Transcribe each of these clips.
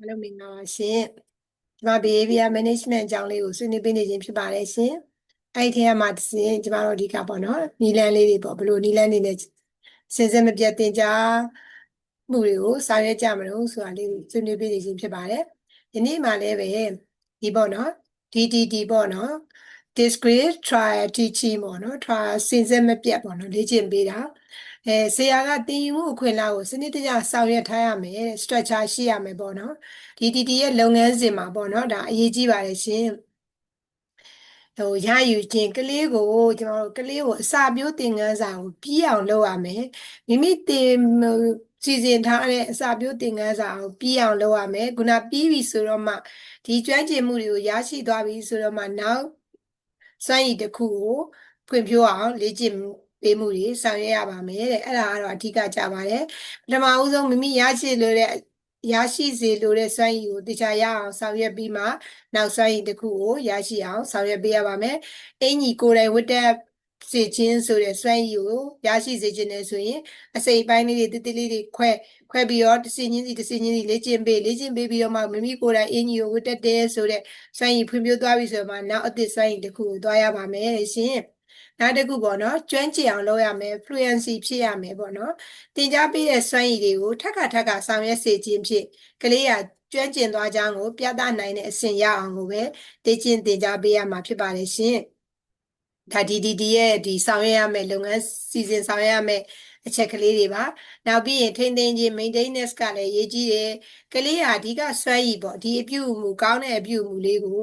အားလုံးမင်္ဂလာပါရှင်ကျမ behavior management အကြောင်းလေးကိုဆွေးနွေးပေးနေခြင်းဖြစ်ပါတယ်ရှင်အဲ့ဒီထဲမှာတစ်စင်းကျမတို့အဓိကပေါ့နော်နီလန်းလေးတွေပေါ့ဘယ်လိုနီလန်းနေနဲ့စဉ်ဆက်မပြတ်တင်ကြားမှုတွေကိုဆောင်ရွက်ကြမလို့ဆိုတာလေးကိုဆွေးနွေးပေးနေခြင်းဖြစ်ပါတယ်ဒီနေ့မှလည်းပဲဒီပေါ့နော် DDD ပေါ့နော် discrete trial teaching ပေါ့နော် trial စဉ်ဆက်မပြတ်ပေါ့နော်လေ့ကျင့်ပေးတာ အဲဆရာကသင်ယူမှုအခွင့်အလမ်းကိုစနစ်တကျဆောင်ရွက်ထားရမယ်တဲ့ structure ရှိရမယ်ပေါ့နော် DDD ရဲ့လုပ်ငန်းစဉ်မှာပေါ့နော်ဒါအရေးကြီးပါတယ်ရှင်ဟိုရယူခြင်းကလေးကိုကျွန်တော်တို့ကလေးကိုအစာပြိုးသင်ခန်းစာကိုပြီးအောင်လုပ်ရမယ်မိမိသင်စီစဉ်ထားတဲ့အစာပြိုးသင်ခန်းစာကိုပြီးအောင်လုပ်ရမယ်ခုနပြီးပြီဆိုတော့မှဒီကျွမ်းကျင်မှုတွေကိုရရှိသွားပြီဆိုတော့မှနောက်စွမ်းရည်တစ်ခုကိုဖွံ့ဖြိုးအောင်လေ့ကျင့် ပေးမှုတွေဆောင်ရွက်ရပါမယ်တဲ့အဲ့ဒါကတော့အဓိကကြပါတယ်ပထမဦးဆုံးမိမိရရှိလို့တဲ့ရရှိစေလိုတဲ့စွမ်းရည်ကိုတရားရအောင်ဆောင်ရွက်ပြီးမှနောက်စွမ်းရည်တစ်ခုကိုရရှိအောင်ဆောင်ရွက်ပေးရပါမယ်အင်ကြီးကိုယ်တိုင်ဝတ်တဲ့စေခြင်းဆိုတဲ့စွမ်းရည်ကိုရရှိစေခြင်းနဲ့ဆိုရင်အစိပ်ပိုင်းလေးတွေတိတိလေးတွေခွဲခွဲပြီးတော့တစ်စင်းချင်းစီတစ်စင်းချင်းစီလေ့ကျင့်ပေးလေ့ကျင့်ပေးပြီးတော့မှမိမိကိုယ်တိုင်အင်ကြီးကိုဝတ်တက်တဲ့ဆိုတဲ့စွမ်းရည်ဖွံ့ဖြိုးသွားပြီဆိုတော့မှနောက်အသစ်စွမ်းရည်တစ်ခုကိုသွားရပါမယ်ရှင် နောက်တစ်ခုပေါ့နော်ကျွမ်းကျင်အောင်လုပ်ရမယ် fluency ဖြစ်ရမယ်ပေါ့နော်သင်ကြားပေးတဲ့စွမ်းရည်တွေကိုထပ်ခါထပ်ခါဆောင်ရွက်စေခြင်းဖြင့်ကလေးရကျွမ်းကျင်သွားကြောင်းကိုပြသနိုင်တဲ့အဆင့်ရအောင်ကိုပဲသိကျင်သင်ကြားပေးရမှာဖြစ်ပါတယ်ရှင်ဒါ DDD ရဲ့ဒီဆောင်ရွက်ရမယ်လုပ်ငန်းစီစဉ်ဆောင်ရွက်ရမယ် အချက်ကလေးတွေပါနောက်ပြီးရင်ထိန်းသိမ်းခြင်း maintenance ကလည်းရေးကြီးတယ်ကလေးဟာအဓိကဆွဲရည်ပေါ့ဒီအပြုအမူကောင်းတဲ့အပြုအမူလေးကို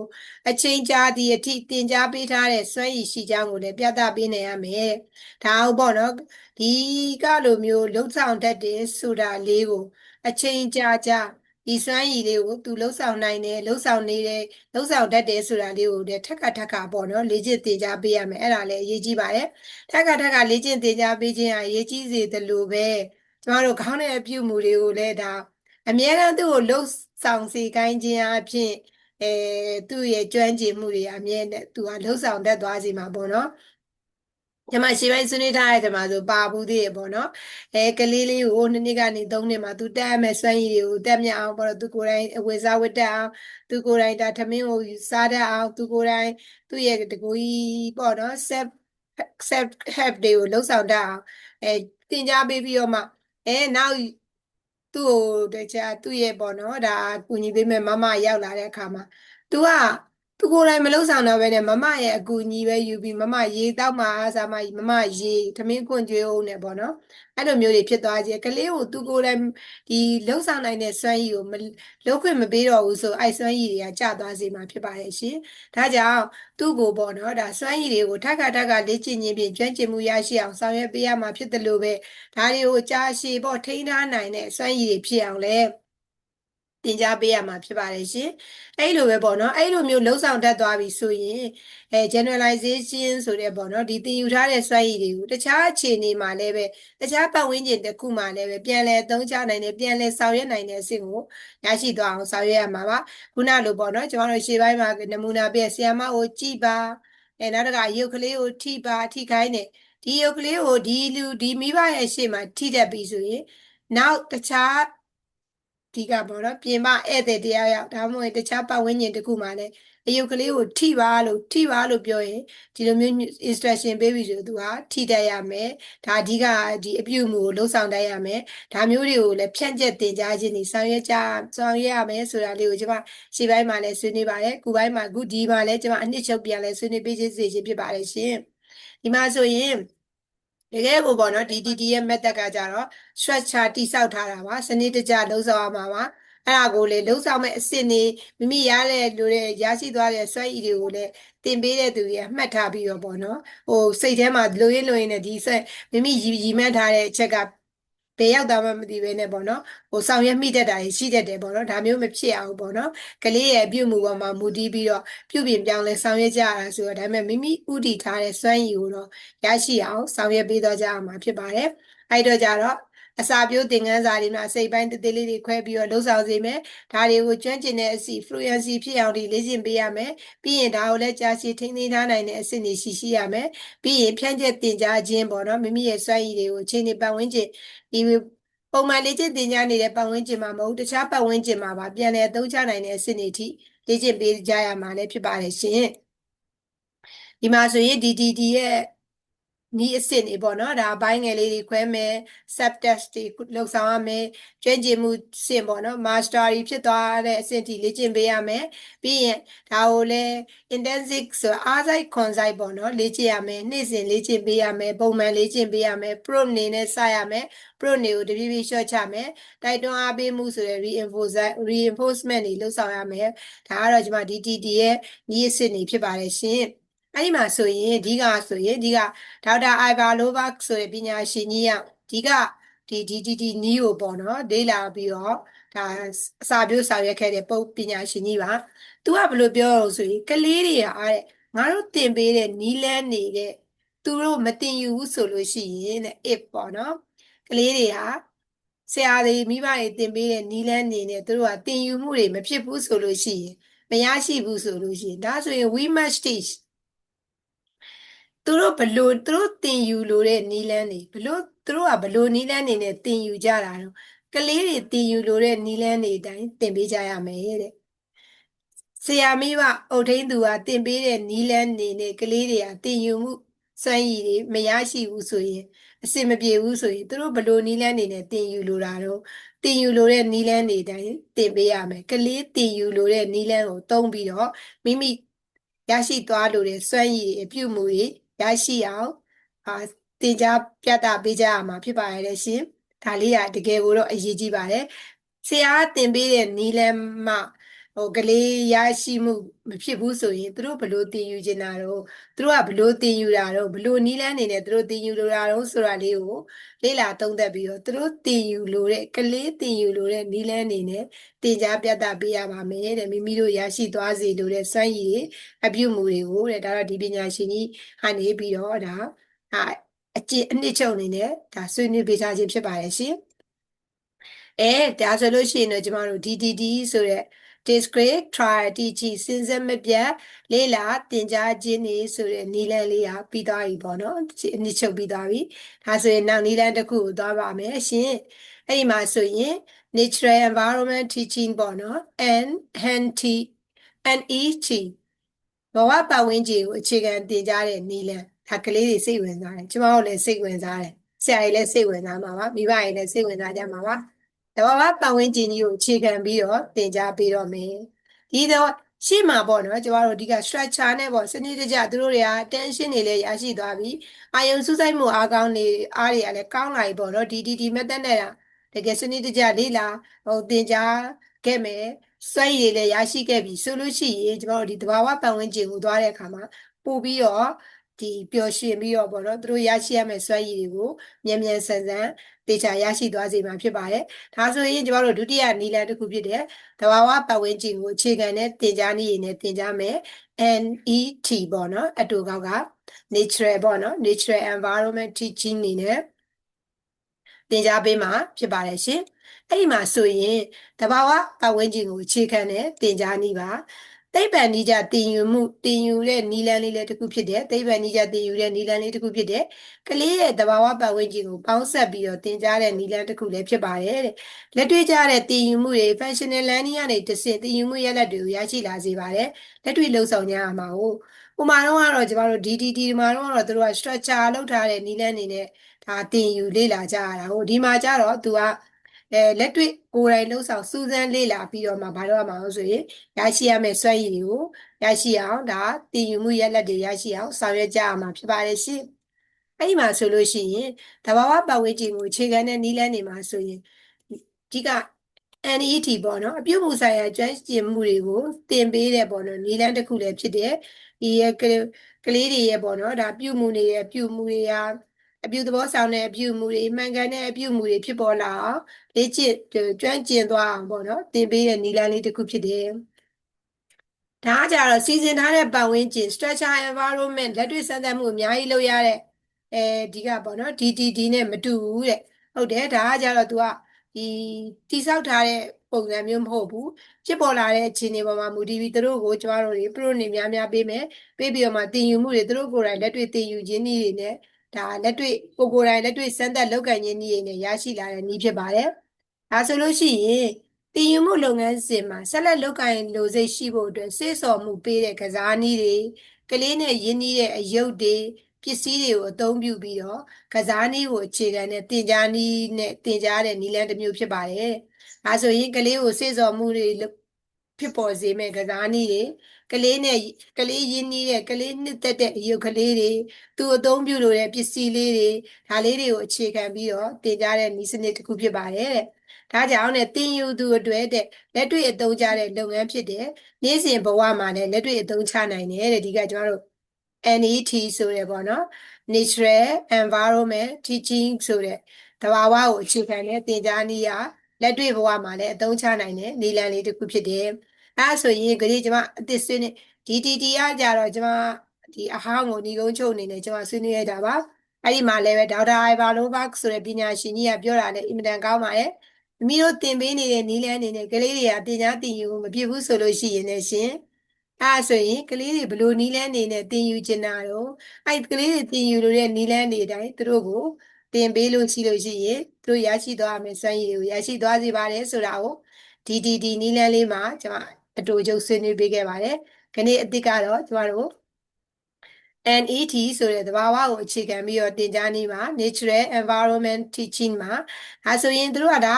အချိန်ကြာသည့်အထိတင် जा ပေးထားတဲ့ဆွဲရည်ရှိကြောင်းကိုလည်းပြသပေးနိုင်ရမယ်ဒါဟုတ်ပေါ့နော်ဒီကလိုမျိုးလှုပ်ဆောင်တတ်တယ်ဆိုတာလေးကိုအချိန်ကြာကြာ ဒီစွမ်းရည်လေးကိုသူလှုပ်ဆောင်နိုင်တယ်လှုပ်ဆောင်နေတယ်လှုပ်ဆောင်တတ်တယ်ဆိုတာလေးကိုလည်းထက်ကထက်ကပေါ့နော်လေ့ကျင့်သင်ကြားပေးရမယ်အဲ့ဒါလည်းအရေးကြီးပါတယ်ထက်ကထက်ကလေ့ကျင့်သင်ကြားပေးခြင်းဟာအရေးကြီးစေသလိုပဲကျမတို့ခေါင်းတဲ့အပြုမှုတွေကိုလည်းဒါအမြဲတမ်းသူ့ကိုလှုပ်ဆောင်စေခိုင်းခြင်းအဖြစ်အဲသူ့ရဲ့ကျွမ်းကျင်မှုတွေအမြဲတမ်းသူကလှုပ်ဆောင်တတ်သွားစေမှာပေါ့နော် ညမရှိပိုင်းဆွေးနွေးထားတဲ့မှာဆိုပါဘူးသေးရပေါ့နော်အဲကလေးလေးကိုနှစ်နှစ်ကနေသုံးနှစ်မှာသူတက်ရမယ်စွမ်းရည်တွေကိုတက်မြအောင်ပေါ့သူကိုယ်တိုင်အဝေစားဝတ်တက်အောင်သူကိုယ်တိုင်ဒါထမင်းကိုစားတတ်အောင်သူကိုယ်တိုင်သူ့ရဲ့တကူကြီးပေါ့နော် self self help တွေကိုလှုပ်ဆောင်တတ်အောင်အဲသင်ကြားပေးပြီးတော့မှအဲနောက်သူ့ကိုတခြားသူ့ရဲ့ပေါ့နော်ဒါကူညီပေးမဲ့မမရောက်လာတဲ့အခါမှာ तू က သူကိုယ်တိုင်မလုပ်ဆောင်တော့ဘဲနဲ့မမရဲ့အကူအညီပဲယူပြီးမမရေတောက်မှာစားမမမရေသမင်းခွန့်ကျွေးအောင်နဲ့ပေါ့နော်အဲ့လိုမျိုးတွေဖြစ်သွားခြင်းကလေးကိုသူကိုယ်တိုင်ဒီလှုပ်ဆောင်နိုင်တဲ့စွမ်းရည်ကိုမလှုပ်ခွင့်မပေးတော့ဘူးဆိုအဲ့စွမ်းရည်တွေကကျသွားစေမှာဖြစ်ပါရဲ့ရှင်ဒါကြောင့်သူ့ကိုပေါ့နော်ဒါစွမ်းရည်တွေကိုထပ်ခါထပ်ခါလေ့ကျင့်ခြင်းဖြင့်ကျွမ်းကျင်မှုရရှိအောင်ဆောင်ရွက်ပေးရမှာဖြစ်တယ်လို့ပဲဒါတွေကိုကြာရှည်ပေါ့ထိန်းထားနိုင်တဲ့စွမ်းရည်တွေဖြစ်အောင်လဲ တင် जा ပေးရမှာဖြစ်ပါတယ်ရှင်အဲ့လိုပဲပေါ့နော်အဲ့လိုမျိုးလှုပ်ဆောင်တတ်သွားပြီဆိုရင်အဲ generalization ဆိုတဲ့ပေါ့နော်ဒီသင်ယူထားတဲ့စွမ်းရည်တွေကိုတခြားအခြေအနေမှာလည်းပဲတခြားပတ်ဝန်းကျင်တစ်ခုမှာလည်းပဲပြန်လဲသုံးချနိုင်တယ်ပြန်လဲဆောင်ရွက်နိုင်တဲ့အဆင့်ကိုရရှိသွားအောင်ဆောင်ရွက်ရမှာပါခုနလိုပေါ့နော်ကျွန်တော်တို့ရှေ့ပိုင်းမှာနမူနာပြဆီယမကိုကြည်ပါအဲနောက်တစ်ခါရုပ်ကလေးကိုထိပါထိခိုင်းတယ်ဒီရုပ်ကလေးကိုဒီလူဒီမိဘရဲ့ရှေ့မှာထိတတ်ပြီဆိုရင်နောက်တခြား ဒီကပေါ့နော်ပြင်ပဧည့်သည်တရားရောက်ဒါမှမဟုတ်တခြားပတ်ဝန်းကျင်တစ်ခုမှာလည်းအယုတ်ကလေးကိုထိပါလို့ထိပါလို့ပြောရင်ဒီလိုမျိုး instruction ပေးပြီဆိုသူကထိတတ်ရမယ်ဒါအဓိကဒီအပြုမှုကိုလှုပ်ဆောင်တတ်ရမယ်ဒါမျိုးတွေကိုလည်းဖြန့်ကျက်တင်ကြားခြင်းနေဆောင်ရွက်ကြဆောင်ရွက်ရမယ်ဆိုတာလေးကိုကျွန်မရှေ့ပိုင်းမှာလည်းဆွေးနွေးပါတယ်ခုပိုင်းမှာခုဒီမှာလည်းကျွန်မအနှစ်ချုပ်ပြန်လည်းဆွေးနွေးပေးခြင်းစီခြင်းဖြစ်ပါတယ်ရှင်ဒီမှာဆိုရင် တကယ်ကိုပေါ့နော် DDD ရဲ့ method ကကြတော့ structure တိဆောက်ထားတာပါစနစ်တကျလှုပ်ဆောင်ရမှာပါအဲ့ဒါကိုလေလှုပ်ဆောင်မဲ့အစ်စ်နေမိမိရတဲ့လူတွေရရှိသွားတဲ့စွဲဤတွေကိုလည်းတင်ပေးတဲ့သူတွေမှတ်ထားပြီးတော့ပေါ့နော်ဟိုစိတ်ထဲမှာလူရင်းလူရင်းနဲ့ဒီဆက်မိမိရည်ရည်မှတ်ထားတဲ့အချက်က ဘယ်ရောက်သွားမှမသိဘဲနဲ့ပေါ့နော်ဟိုဆောင်ရွက်မိတတ်တာရှိတတ်တယ်ပေါ့နော်ဒါမျိုးမဖြစ်အောင်ပေါ့နော်ကလေးရဲ့ပြုမှုပေါ်မှာမူတည်ပြီးတော့ပြုပြင်ပြောင်းလဲဆောင်ရွက်ကြရတာဆိုတော့ဒါပေမဲ့မိမိဥတည်ထားတဲ့စွမ်းရည်ကိုတော့ရရှိအောင်ဆောင်ရွက်ပေးတော့ကြရမှာဖြစ်ပါတယ်အဲ့တော့ကြတော့ အစာပြိုးသင်ခန်းစာတွေမှာစိတ်ပိုင်းတသေးလေးတွေခွဲပြီးတော့လှုပ်ဆောင်စေမယ်ဒါတွေကိုကျွမ်းကျင်တဲ့အစီ fluency ဖြစ်အောင်ဒီလေ့ကျင့်ပေးရမယ်ပြီးရင်ဒါကိုလည်းကြာရှည်ထိန်းသိမ်းထားနိုင်တဲ့အဆင့်တွေရှိရှိရမယ်ပြီးရင်ဖြန့်ကျက်တင်ကြားခြင်းပေါ့နော်မိမိရဲ့စွမ်းရည်တွေကိုအချိန်နဲ့ပတ်ဝန်းကျင်ဒီပုံမှန်လေ့ကျင့်သင်ကြားနေတဲ့ပတ်ဝန်းကျင်မှာမဟုတ်တခြားပတ်ဝန်းကျင်မှာပါပြန်လည်အသုံးချနိုင်တဲ့အဆင့်တွေအထိလေ့ကျင့်ပေးကြရမှာလည်းဖြစ်ပါတယ်ရှင်ဒီမှာဆိုရင် DDD ရဲ့ နီးအစ်စ်နေပေါ့နော်ဒါအပိုင်းငယ်လေးတွေခွဲမယ် sub test တွေလောက်ဆောင်ရမယ်ကျွမ်းကျင်မှုစင်ပေါ့နော် mastery ဖြစ်သွားတဲ့အဆင့်ထိလေ့ကျင့်ပေးရမယ်ပြီးရင်ဒါကိုလည်း intensive ဆိုအားစိုက်ခွန်စိုက်ပေါ့နော်လေ့ကျင့်ရမယ်နေ့စဉ်လေ့ကျင့်ပေးရမယ်ပုံမှန်လေ့ကျင့်ပေးရမယ် pro နေနဲ့စရမယ် pro နေကိုတဖြည်းဖြည်းရှော့ချမယ်တိုက်တွန်းအားပေးမှုဆိုတဲ့ reinforcement reinforcement တွေလှုပ်ဆောင်ရမယ်ဒါကတော့ကျွန်မ DTD ရဲ့နီးအစ်စ်နေဖြစ်ပါတယ်ရှင် အဲ့ဒီမှာဆိုရင်အဓိကဆိုရင်အဓိကဒေါက်တာအိုင်ဗာလိုဘတ်ဆိုတဲ့ပညာရှင်ကြီးကအဓိကဒီဒီဒီဒီနီးကိုပေါ့နော်လေ့လာပြီးတော့ဒါအစာပြိုးဆောင်ရွက်ခဲ့တဲ့ပုပ်ပညာရှင်ကြီးပါ။ तू ကဘယ်လိုပြောလို့ဆိုရင်ကလေးတွေကအားတဲ့ငါတို့သင်ပေးတဲ့နီးလန်းနေတဲ့သူတို့မတင်ယူဘူးဆိုလို့ရှိရင်တဲ့ if ပေါ့နော်ကလေးတွေဟာဆရာတွေမိဘတွေသင်ပေးတဲ့နီးလန်းနေနဲ့သူတို့ကသင်ယူမှုတွေမဖြစ်ဘူးဆိုလို့ရှိရင်မရရှိဘူးဆိုလို့ရှိရင်ဒါဆိုရင် we must teach သူတို့ဘလို့သူတို့တင်ယူလို့တဲ့နီလန်းတွေဘလို့သူတို့ကဘလို့နီလန်းနေနဲ့တင်ယူကြတာတော့ကလေးတွေတင်ယူလို့တဲ့နီလန်းတွေအတိုင်းတင်ပေးကြရမယ်တဲ့ဆရာမိဘအုတ်ထိန်သူကတင်ပေးတဲ့နီလန်းနေနဲ့ကလေးတွေကတင်ယူမှုစွမ်းရည်တွေမရရှိဘူးဆိုရင်အစင်မပြေဘူးဆိုရင်သူတို့ဘလို့နီလန်းနေနဲ့တင်ယူလို့တာတော့တင်ယူလို့တဲ့နီလန်းတွေအတိုင်းတင်ပေးရမယ်ကလေးတင်ယူလို့တဲ့နီလန်းကိုတုံးပြီးတော့မိမိရရှိသွားလို့တဲ့စွမ်းရည်အပြုမှုတွေ ရရှိအောင်အာတင် जा ပြတ်တာပေးကြရမှာဖြစ်ပါရဲ့ရှင်ဒါလေးကတကယ်ကိုတော့အရေးကြီးပါတယ်ဆရာတင်ပေးတဲ့နီလန်းမှ ဟိုကလေးရရှိမှုမဖြစ်ဘူးဆိုရင်သူတို့ဘလို့တင်ယူနေတာတော့သူတို့ကဘလို့တင်ယူတာတော့ဘလို့နီးလန်းနေနဲ့သူတို့တင်ယူလိုတာတော့ဆိုတာလေးကိုလေ့လာသုံးသပ်ပြီးတော့သူတို့တင်ယူလိုတဲ့ကလေးတင်ယူလိုတဲ့နီးလန်းနေနဲ့တင် जा ပြတ်တာပေးရပါမယ်တဲ့မိမိတို့ရရှိသွားစေလိုတဲ့စွမ်းရည်အပြုမှုတွေကိုတဲ့ဒါတော့ဒီပညာရှင်ကြီးကနေပြီးတော့ဒါအကျင့်အနှစ်ချုပ်အနေနဲ့ဒါဆွေးနွေးပေးထားခြင်းဖြစ်ပါတယ်ရှင်အဲဒါဆိုလို့ရှိရင်တော့ကျမတို့ DDD ဆိုတဲ့ discrete trial တီချီစဉ်ဆက်မပြတ်လေးလာတင်ကြားခြင်းနေဆိုတဲ့နီလန်းလေးဟာပြီးသွားပြီပေါ့နော်အနည်းချုပ်ပြီးသွားပြီဒါဆိုရင်နောက်နီလန်းတစ်ခုကိုသွားပါမယ်ရှင်အဲ့ဒီမှာဆိုရင် natural environment teaching ပေါ့နော် NNT NET ဘဝပတ်ဝန်းကျင်ကိုအခြေခံတင်ကြားတဲ့နီလန်းဒါကလေးတွေစိတ်ဝင်စားတယ်ကျမတို့လည်းစိတ်ဝင်စားတယ်ဆရာကြီးလည်းစိတ်ဝင်စားမှာပါမိဘကြီးလည်းစိတ်ဝင်စားကြမှာပါ တဘာဝပတ်ဝန်းကျင်ကြီးကိုအခြေခံပြီးတော့သင်ကြားပေးတော့မယ်ဒီတော့ရှေ့မှာပေါ့နော်ကျမတို့ဒီက structure နဲ့ပေါ့စနစ်တကျသူတို့တွေက tension တွေလည်းရရှိသွားပြီအာယုံစူးစိုက်မှုအားကောင်းနေအားတွေကလည်းကောင်းလာပြီပေါ့နော်ဒီဒီဒီ method နဲ့တကယ်စနစ်တကျလေ့လာဟိုသင်ကြားခဲ့မယ်စွမ်းရည်တွေလည်းရရှိခဲ့ပြီဆိုလို့ရှိရင်ကျမတို့ဒီတဘာဝပတ်ဝန်းကျင်ကိုသွားတဲ့အခါမှာပို့ပြီးတော့ ဒီပျော်ရွှင်ပြီးတော့ပေါ့နော်သူတို့ရရှိရမယ့်စွမ်းရည်တွေကိုမြန်မြန်ဆန်ဆန်တေချာရရှိသွားစေမှာဖြစ်ပါတယ်။ဒါဆိုရင်ကျမတို့ဒုတိယနီလန်တစ်ခုဖြစ်တဲ့သဘာဝပတ်ဝန်းကျင်ကိုအခြေခံတဲ့သင်ကြားနည်းရည်နဲ့သင်ကြားမယ် NET ပေါ့နော်အတူကောက်က natural ပေါ့နော် natural environment teaching နေနဲ့သင်ကြားပေးမှာဖြစ်ပါတယ်ရှင်။အဲ့ဒီမှာဆိုရင်တဘာဝပတ်ဝန်းကျင်ကိုအခြေခံတဲ့သင်ကြားနည်းပါ သိပ္ပံနိကြတင်ယူမှုတင်ယူတဲ့နီလန်းလေးလည်းတစ်ခုဖြစ်တယ်သိပ္ပံနိကြတင်ယူတဲ့နီလန်းလေးတစ်ခုဖြစ်တယ်ကလေးရဲ့တဘာဝပတ်ဝန်းကျင်ကိုပေါင်းဆက်ပြီးတော့တင်ကြားတဲ့နီလန်းတစ်ခုလည်းဖြစ်ပါတယ်တဲ့လက်တွေ့ကြတဲ့တင်ယူမှုတွေ functional learning ကနေတစ်ဆင့်တင်ယူမှုရလဒ်တွေကိုရရှိလာစေပါတယ်လက်တွေ့လှုပ်ဆောင်ကြရမှာဟုတ်ဥမာတော့ကတော့ကျမတို့ DDD ဒီမှာတော့တို့က structure လောက်ထားတဲ့နီလန်းနေနဲ့ဒါတင်ယူလေ့လာကြရတာဟုတ်ဒီမှာကျတော့သူက အဲလက်တွေ့ကိုယ်တိုင်လှုပ်ဆောင်စူးစမ်းလေ့လာပြီးတော့မှဘာလို့ရမှာလဲဆိုရင်ရရှိရမယ့်စွမ်းရည်တွေကိုရရှိအောင်ဒါတည်ယူမှုရလက်တွေရရှိအောင်ဆောင်ရွက်ကြရမှာဖြစ်ပါတယ်ရှင်အဲ့ဒီမှာဆိုလို့ရှိရင်တဘာဝပတ်ဝန်းကျင်ကိုအခြေခံတဲ့နည်းလမ်းတွေမှာဆိုရင်ဒီက NET ပေါ့နော်အပြုမှုဆိုင်ရာကျွမ်းကျင်မှုတွေကိုသင်ပေးတဲ့ပေါ့နော်နည်းလမ်းတစ်ခုလည်းဖြစ်တဲ့ဒီရဲ့ကလေးတွေရဲ့ပေါ့နော်ဒါပြုမှုနေရဲ့ပြုမှုတွေရာ အပြုသဘောဆောင်တဲ့အပြုမှုတွေမှန်ကန်တဲ့အပြုမှုတွေဖြစ်ပေါ်လာအောင်လေ့ကျင့်ကျွမ်းကျင်သွားအောင်ပေါ့နော်သင်ပေးတဲ့နည်းလမ်းလေးတစ်ခုဖြစ်တယ်ဒါကြတော့စီစဉ်ထားတဲ့ပတ်ဝန်းကျင် structure environment လက်တွေ့စမ်းသပ်မှုအများကြီးလုပ်ရတဲ့အဲဒီကပေါ့နော် DTD နဲ့မတူဘူးတဲ့ဟုတ်တယ်ဒါကကြတော့ तू ကဒီတိဆောက်ထားတဲ့ပုံစံမျိုးမဟုတ်ဘူးဖြစ်ပေါ်လာတဲ့အခြေအနေပေါ်မှာမူတည်ပြီးသူတို့ကိုကျမတို့တွေ pro နေများများပေးမယ်ပေးပြီးတော့မှတင်ယူမှုတွေသူတို့ကိုယ်တိုင်လက်တွေ့တင်ယူခြင်းနည်းတွေနဲ့ ဒါလက်တွေ့ကိုကိုယ်တိုင်လက်တွေ့စမ်းသပ်လုပ်ကင်ခြင်းနည်းရည်နဲ့ရရှိလာတဲ့နည်းဖြစ်ပါတယ်။ဒါဆိုလို့ရှိရင်တည်ယူမှုလုပ်ငန်းစဉ်မှာဆက်လက်လုပ်ကင်လိုစိတ်ရှိဖို့အတွက်စေ့ဆော်မှုပေးတဲ့ကစားနည်းတွေကလေးနဲ့ရင်းနှီးတဲ့အယုတ်တွေပစ္စည်းတွေကိုအသုံးပြုပြီးတော့ကစားနည်းကိုအခြေခံတဲ့တင် जा နည်းနဲ့တင် जा တဲ့နည်းလမ်းတစ်မျိုးဖြစ်ပါတယ်။ဒါဆိုရင်ကလေးကိုစေ့ဆော်မှုတွေလုပ် ဖြစ်ပေါ်စေမဲ့ကစားနည်းတွေကလေးနဲ့ကလေးရင်းနှီးတဲ့ကလေးနှစ်သက်တဲ့အယုတ်ကလေးတွေသူအသုံးပြုလို့တဲ့ပစ္စည်းလေးတွေဒါလေးတွေကိုအခြေခံပြီးတော့တင် जा တဲ့နည်းစနစ်တစ်ခုဖြစ်ပါတယ်တဲ့။ဒါကြောင့်ねတင်ယူသူအတွက်တဲ့လက်တွေ့အသုံးချတဲ့လုပ်ငန်းဖြစ်တဲ့နေ့စဉ်ဘဝမှာလည်းလက်တွေ့အသုံးချနိုင်တယ်တဲ့ဒီကကျွန်တော်တို့ NET ဆိုရယ်ပေါ့နော် Natural Environment Teaching ဆိုတဲ့တဘာဝကိုအခြေခံတဲ့သင်ကြားနည်းရ လက်တွေ့ဘဝမှာလည်းအသုံးချနိုင်တဲ့နည်းလမ်းလေးတစ်ခုဖြစ်တယ်။အဲဒါဆိုရင်ကြည့်ကျွန်မအသစ်ဆွေးနွေး DTT ကကြတော့ကျွန်မဒီအဟောင်းကိုညီကုန်းချုပ်အနေနဲ့ကျွန်မဆွေးနွေးရတာပါ။အဲ့ဒီမှာလည်းပဲဒေါက်တာအိုင်ဘာလိုဘတ်ဆိုတဲ့ပညာရှင်ကြီးကပြောတာလည်းအင်မတန်ကောင်းပါတယ်။မိမိတို့သင်ပေးနေတဲ့နည်းလမ်းအနေနဲ့ကလေးတွေကတင် जा တင်ယူမပြည့်ဘူးဆိုလို့ရှိရင်လည်းရှင်အဲဒါဆိုရင်ကလေးတွေဘယ်လိုနီးလန်းနေနဲ့တင်ယူချင်တာတော့အဲ့ကလေးတွေတင်ယူလို့တဲ့နီးလန်းတွေအတိုင်းသူတို့ကို တင်ပေးလို့ရှိလို့ရှိရင်သူတို့ရရှိသွားမယ်စွမ်းရည်ကိုရရှိသွားစေပါတယ်ဆိုတာကိုဒီဒီဒီနီးလန်းလေးမှာကျွန်မအတူချုပ်ဆွေးနွေးပေးခဲ့ပါတယ်ခဏအစ်စ်ကတော့ကျွန်တော်တို့ NET ဆိုတဲ့သဘာဝကိုအခြေခံပြီးတော့သင်ကြားနည်းမှာ Natural Environment Teaching မှာဒါဆိုရင်တို့ကဒါ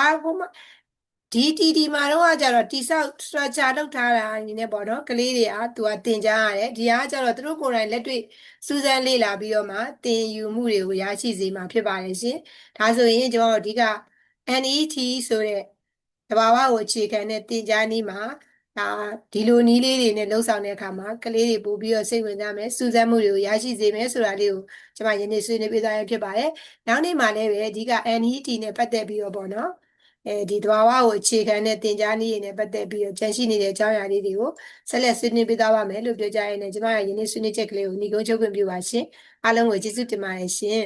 ကိုမှ DTD မှာတော့ကြတော့တိဆောက် structure လောက်ထားတာအနေနဲ့ပေါ့နော်ကလေးတွေကသူကတင်ကြားရတယ်ဒီဟာကကြတော့သူတို့ကိုယ်တိုင်လက်တွေ့စူးစမ်းလေ့လာပြီးတော့မှသင်ယူမှုတွေကိုရရှိစေမှာဖြစ်ပါတယ်ရှင်ဒါဆိုရင်ကျွန်တော်တို့အဓိက NET ဆိုတဲ့တဘာဝကိုအခြေခံတဲ့သင်ကြားနည်းမှာဒါဒီလိုနည်းလေးတွေနဲ့လှုပ်ဆောင်တဲ့အခါမှာကလေးတွေပို့ပြီးတော့စိတ်ဝင်စားမယ်စူးစမ်းမှုတွေကိုရရှိစေမယ်ဆိုတာလေးကိုကျွန်မယနေ့ဆွေးနွေးပေးသွားရဖြစ်ပါတယ်နောက်နေ့မှာလည်းပဲအဓိက NET နဲ့ပတ်သက်ပြီးတော့ပေါ့နော် အဲဒီတဘာဝကိုအခြေခံတဲ့သင်ကြားနည်းတွေနဲ့ပတ်သက်ပြီးတော့ကြန့်ရှိနေတဲ့အကြောင်းအရာလေးတွေကိုဆက်လက်ဆွေးနွေးပေးသွားပါမယ်လို့ပြောကြရရင်လည်းကျွန်မရဲ့ယနေ့ဆွေးနွေးချက်ကလေးကိုညီကုန်းချုပ်ခွင့်ပြုပါရှင်အားလုံးကိုကျေးဇူးတင်ပါတယ်ရှင်